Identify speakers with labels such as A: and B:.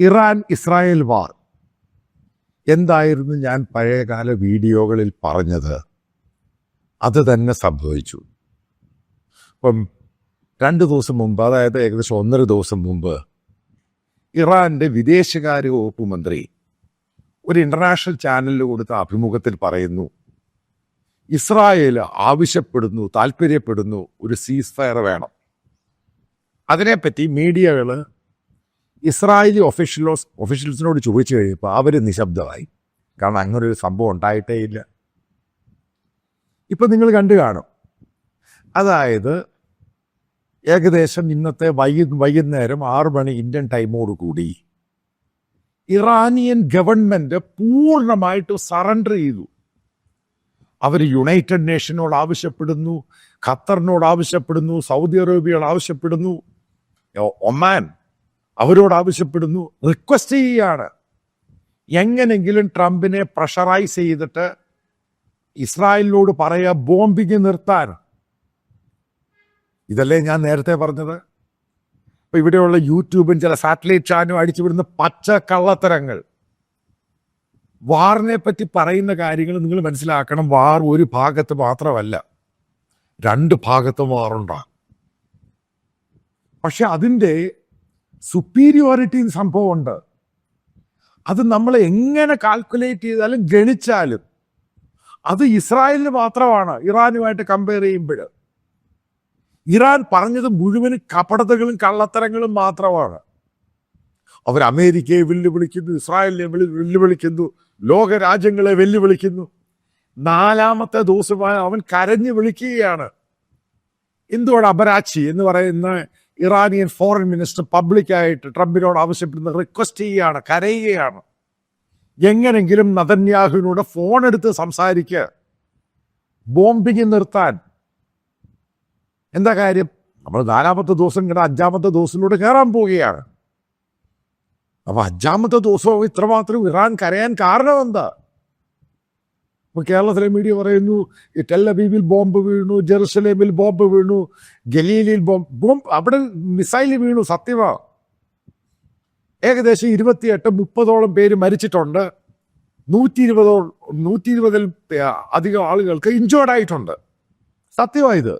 A: Iran Israel വാർ. എന്തായിരുന്നു ഞാൻ പഴയകാല വീഡിയോകളിൽ പറഞ്ഞത്? അത് തന്നെ സംഭവിച്ചു. ഇപ്പം രണ്ട് ദിവസം മുമ്പ് അതായത് ഏകദേശം ഒന്നര ദിവസം മുമ്പ് ഇറാന്റെ വിദേശകാര്യ വകുപ്പ് മന്ത്രി ഒരു ഇന്റർനാഷണൽ ചാനലിൽ കൊടുത്ത അഭിമുഖത്തിൽ പറയുന്നു ഇസ്രായേൽ ആവശ്യപ്പെടുന്നു താല്പര്യപ്പെടുന്നു ഒരു സീസ് ഫയർ വേണം. അതിനെപ്പറ്റി മീഡിയകൾ ഇസ്രായേലി ഒഫീഷ്യലോസ് ഒഫീഷ്യൽസിനോട് ചോദിച്ചു കഴിയുമ്പോൾ അവർ നിശബ്ദമായി. കാരണം അങ്ങനെ ഒരു സംഭവം ഉണ്ടായിട്ടേ ഇല്ല. ഇപ്പം നിങ്ങൾ കണ്ടു കാണും. അതായത് ഏകദേശം ഇന്നത്തെ വൈകി വൈകുന്നേരം ആറ് മണി ഇന്ത്യൻ ടൈമോട് കൂടി ഇറാനിയൻ ഗവൺമെന്റ് പൂർണമായിട്ട് സറണ്ടർ ചെയ്തു. അവർ യുണൈറ്റഡ് നേഷനോട് ആവശ്യപ്പെടുന്നു ഖത്തറിനോട് ആവശ്യപ്പെടുന്നു സൗദി അറേബ്യയോട് ആവശ്യപ്പെടുന്നു. ഒമാൻ അവരോട് ആവശ്യപ്പെടുന്നു. റിക്വസ്റ്റ് ചെയ്യുകയാണ് എങ്ങനെങ്കിലും ട്രംപിനെ പ്രഷറൈസ് ചെയ്തിട്ട് ഇസ്രായേലിനോട് പറയുക ബോംബിങ് നിർത്താൻ. ഇതല്ലേ ഞാൻ നേരത്തെ പറഞ്ഞത്. ഇപ്പൊ ഇവിടെയുള്ള യൂട്യൂബും ചില സാറ്റലൈറ്റ് ചാനലും അടിച്ചുവിടുന്ന പച്ച കള്ളത്തരങ്ങൾ. വാറിനെ പറ്റി പറയുന്ന കാര്യങ്ങൾ നിങ്ങൾ മനസ്സിലാക്കണം. വാർ ഒരു ഭാഗത്ത് മാത്രമല്ല രണ്ട് ഭാഗത്തും വാറുണ്ടാകും പക്ഷെ അതിന്റെ സുപ്പീരിയോറിറ്റി സംഭവമുണ്ട്. അത് നമ്മൾ എങ്ങനെ കാൽക്കുലേറ്റ് ചെയ്താലും ഗണിച്ചാലും അത് ഇസ്രായേലിന് മാത്രമാണ് ഇറാനുമായിട്ട് കമ്പയർ ചെയ്യുമ്പോൾ. ഇറാൻ പറഞ്ഞത് മുഴുവൻ കപടതകളും കള്ളത്തരങ്ങളും മാത്രമാണ്. അവർ അമേരിക്കയെ വെല്ലുവിളിക്കുന്നു ഇസ്രായേലിനെ വെല്ലു- വെല്ലുവിളിക്കുന്നു ലോകരാജ്യങ്ങളെ വെല്ലുവിളിക്കുന്നു. നാലാമത്തെ ദിവസമായി അവൻ കരഞ്ഞു വിളിക്കുകയാണ്. എന്തുകൊണ്ട് അപരാച്ചി എന്ന് പറയുന്ന ഇറാനിയൻ ഫോറിൻ മിനിസ്റ്റർ പബ്ലിക്കായിട്ട് ട്രംപിനോട് ആവശ്യപ്പെടുന്ന റിക്വസ്റ്റ് ചെയ്യുകയാണ് കരയുകയാണ്. എങ്ങനെങ്കിലും നദന്യാഹുവിനോട് ഫോൺ എടുത്ത് സംസാരിക്കുക ബോംബിങ് നിർത്താൻ. എന്താ കാര്യം? നമ്മൾ നാലാമത്തെ ദിവസം കിട അഞ്ചാമത്തെ ദിവസത്തിലൂടെ കയറാൻ പോവുകയാണ്. അപ്പൊ അഞ്ചാമത്തെ ദിവസവും ഇത്രമാത്രം ഇറാൻ കരയാൻ കാരണം എന്താ? ഇപ്പൊ കേരളത്തിലെ മീഡിയ പറയുന്നു ടെല്ലബീബിൽ ബോംബ് വീണു ജെറുസലേമിൽ ബോംബ് വീണു ഗലീലിൽ ബോംബ് ബോംബ് അവിടെ മിസൈൽ വീണു സത്യമാ. ഏകദേശം ഇരുപത്തിയെട്ട് മുപ്പതോളം പേര് മരിച്ചിട്ടുണ്ട്. നൂറ്റി ഇരുപതോ നൂറ്റി ഇരുപതിൽ അധികം ആളുകൾക്ക് ഇഞ്ചോർഡ് ആയിട്ടുണ്ട്. സത്യമാ ഇത്.